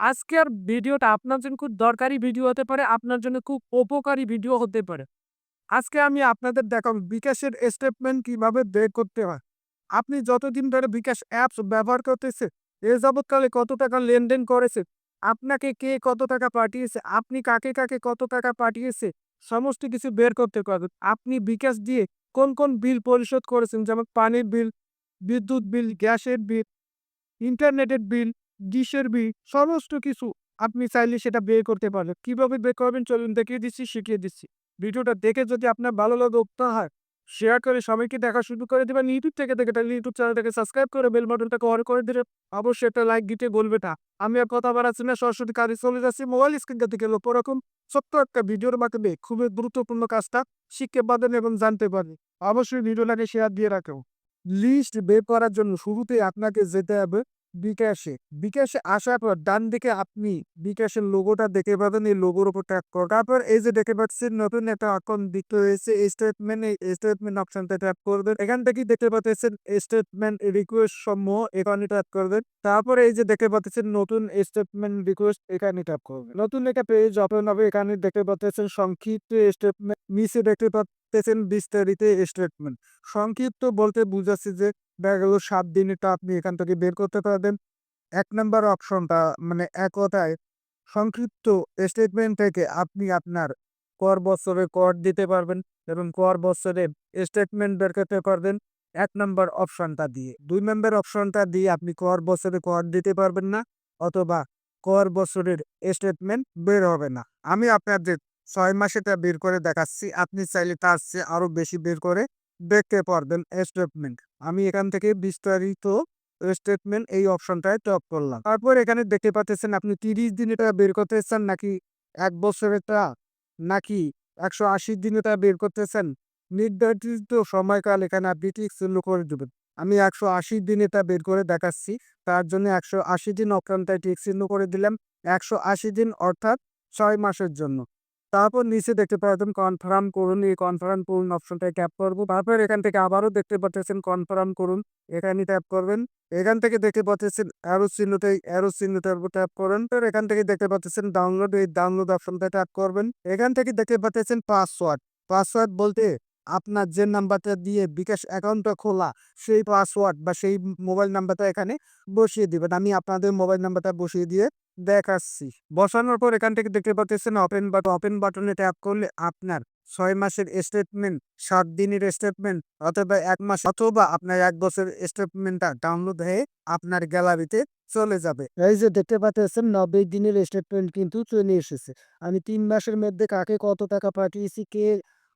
আজকের ভিডিওটা আপনার জন্য খুব দরকারি ভিডিও হতে পারে, আপনার জন্য খুব উপকারী ভিডিও হতে পারে। আজকে আমি আপনাদের দেখাবো বিকাশের স্টেটমেন্ট কীভাবে বের করতে হয়। আপনি যতদিন ধরে বিকাশ অ্যাপস ব্যবহার করতেছে, এ যাবৎকালে কত টাকা লেনদেন করেছে, আপনাকে কে কত টাকা পাঠিয়েছে, আপনি কাকে কাকে কত টাকা পাঠিয়েছে, সমস্ত কিছু বের করতে পারবেন। আপনি বিকাশ দিয়ে কোন কোন বিল পরিশোধ করেছেন, যেমন পানির বিল, বিদ্যুৎ বিল, গ্যাসের বিল, ইন্টারনেটের বিল, ডিশের বিল, সমস্ত কিছু আপনি চাইলে সেটা বের করতে পারবেন। কীভাবে বের করবেন চলুন দেখিয়ে দিচ্ছি, শিখিয়ে দিচ্ছি। ভিডিওটা দেখে যদি আপনার ভালো লাগে হয় শেয়ার করে সবাইকে দেখা শুরু করে দেবেন। ইউটিউব থেকে দেখে তাহলে ইউটিউব চ্যানেলটাকে সাবস্ক্রাইব করে বেল বাটনটাকে অন করে দিলে অবশ্যই একটা লাইক দিতে বলবে আমি আর কথা বাড়াচ্ছি না সরাসরি কাজে চলে যাচ্ছি। মোবাইল স্ক্রিনটা থেকে লক্ষ্য রাখুন ছোট্ট একটা ভিডিওর মাধ্যমে খুবই গুরুত্বপূর্ণ কাজটা শিখতে পারবেন এবং জানতে পারবেন। অবশ্যই ভিডিওটাকে শেয়ার দিয়ে রাখো লিস্ট বের করার জন্য শুরুতে আপনাকে যেতে হবে। বিকাশে বিকাশে আসার পর ডান দিকে আপনি বিকাশের লোগোটা দেখতে পাবেন। এই লোগোর উপর ট্যাপ করো তারপর এই যে দেখতে পাচ্ছেন, নতুন একটা অ্যাকাউন্ট দিতে হয়েছে স্টেটমেন্ট এই স্টেটমেন্ট অপশনটা ট্যাপ করবেন। এখান থেকে দেখতে পাচ্ছেন স্টেটমেন্ট রিকোয়েস্ট সমূহ এখানে ট্যাপ করবেন। তারপর এই যে দেখতে পাচ্ছেন, নতুন স্টেটমেন্ট রিকোয়েস্ট এখানে ট্যাপ করবেন। নতুন একটা পেজ ওপেন হবে, এখানে দেখতে পাচ্ছেন, সংক্ষিপ্ত স্টেটমেন্ট নিচে দেখতে পাচ্ছেন বিস্তারিত স্টেটমেন্ট সংক্ষিপ্ত বলতে বুঝাচ্ছে যে দেখা গেল সাত দিনেরটা আপনি এখান থেকে বের করতে পারবেন। এক নাম্বার অপশনটা মানে এক কথায় সংক্ষিপ্ত স্টেটমেন্ট থেকে আপনি আপনার কর বছরে কর দিতে পারবেন এবং কর বছরে স্টেটমেন্ট বের করতে পারবেন এক নম্বর অপশনটা দিয়ে। দুই নম্বর অপশনটা দিয়ে আপনি কর বছরে কর দিতে পারবেন না অথবা কর বছরের স্টেটমেন্ট বের হবে না। আমি আপনাদের ছয় মাসেটা বের করে দেখাচ্ছি, আপনি চাইলে তার চেয়ে আরও বেশি বের করে দেখতে পারবেন স্টেটমেন্ট আমি এখান থেকে বিস্তারিত স্টেটমেন্ট এই অপশনটায় টপ করলাম। তারপর এখানে দেখতে পাচ্ছেন আপনি তিরিশ দিন এটা বের করতে চান নাকি এক বছরেরটা নাকি একশো আশি দিন এটা বের করতে চান নির্ধারিত সময়কাল এখানে আপনি ঠিক করে দেবেন। আমি একশো আশি দিন এটা বের করে দেখাচ্ছি। তার জন্য একশো আশি দিন অপশনটায় ঠিক চিহ্ন করে দিলাম। একশো আশি দিন অর্থাৎ ছয় মাসের জন্য। তারপর নিচে দেখতে পাচ্ছেন কনফার্ম করুন, এই কনফার্ম করুন অপশনটায় ট্যাপ করব। তারপর এখান থেকে আবারও দেখতে পাচ্ছেন কনফার্ম করুন, এখানে ট্যাপ করবেন। এখান থেকে দেখতে পাচ্ছেন অ্যারো চিহ্নতে অ্যারো চিহ্নটার উপর ট্যাপ করেন। তো এখান থেকে দেখতে পাচ্ছেন ডাউনলোড এই ডাউনলোড অপশনটা ট্যাপ করবেন। এখান থেকে দেখতে পাচ্ছেন পাসওয়ার্ড পাসওয়ার্ড বলতে আপনার যে নাম্বারটা দিয়ে বিকাশ অ্যাকাউন্টটা খোলা, সেই পাসওয়ার্ড বা সেই মোবাইল নাম্বারটা এখানে বসিয়ে দেবেন। আমি আপনাদের মোবাইল নাম্বারটা বসিয়ে দিয়ে দেখাচ্ছি। বসানোর পর এখান থেকে দেখতে পাচ্ছেন ওপেন বাটন ওপেন বাটনে ট্যাপ করলে আপনার ছয় মাসের স্টেটমেন্ট সাত দিনের স্টেটমেন্ট অথবা এক মাস অথবা আপনার এক বছর স্টেটমেন্টটা ডাউনলোড হয়ে আপনার গ্যালারিতে চলে যাবে। এই যে দেখতে পাচ্ছেন নব্বই দিনের স্টেটমেন্ট কিন্তু চলে এসেছে। আমি তিন মাসের মধ্যে কাকে কত টাকা পাঠিয়েছি, কে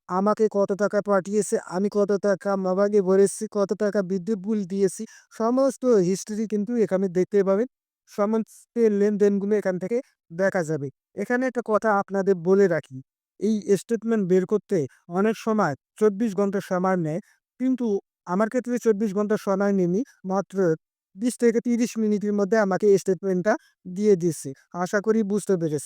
আমাকে কত টাকা পাঠিয়েছে, আমি কত টাকা মোবাইলে ভরেছি কত টাকা বিদ্যুৎ বিল দিয়েছি, সমস্ত হিস্ট্রি কিন্তু এখানে দেখতে পাবেন। সমস্ত লেনদেনগুলো এখান থেকে দেখা যাবে। এখানে একটা কথা আপনাদের বলে রাখি, এই স্টেটমেন্ট বের করতে অনেক সময় চব্বিশ ঘণ্টা সময় নেয়, কিন্তু আমার ক্ষেত্রে চব্বিশ ঘণ্টা সময় নেনি মাত্র বিশ থেকে তিরিশ মিনিটের মধ্যে আমাকে স্টেটমেন্টটা দিয়ে দিচ্ছে আশা করি বুঝতে পেরেছি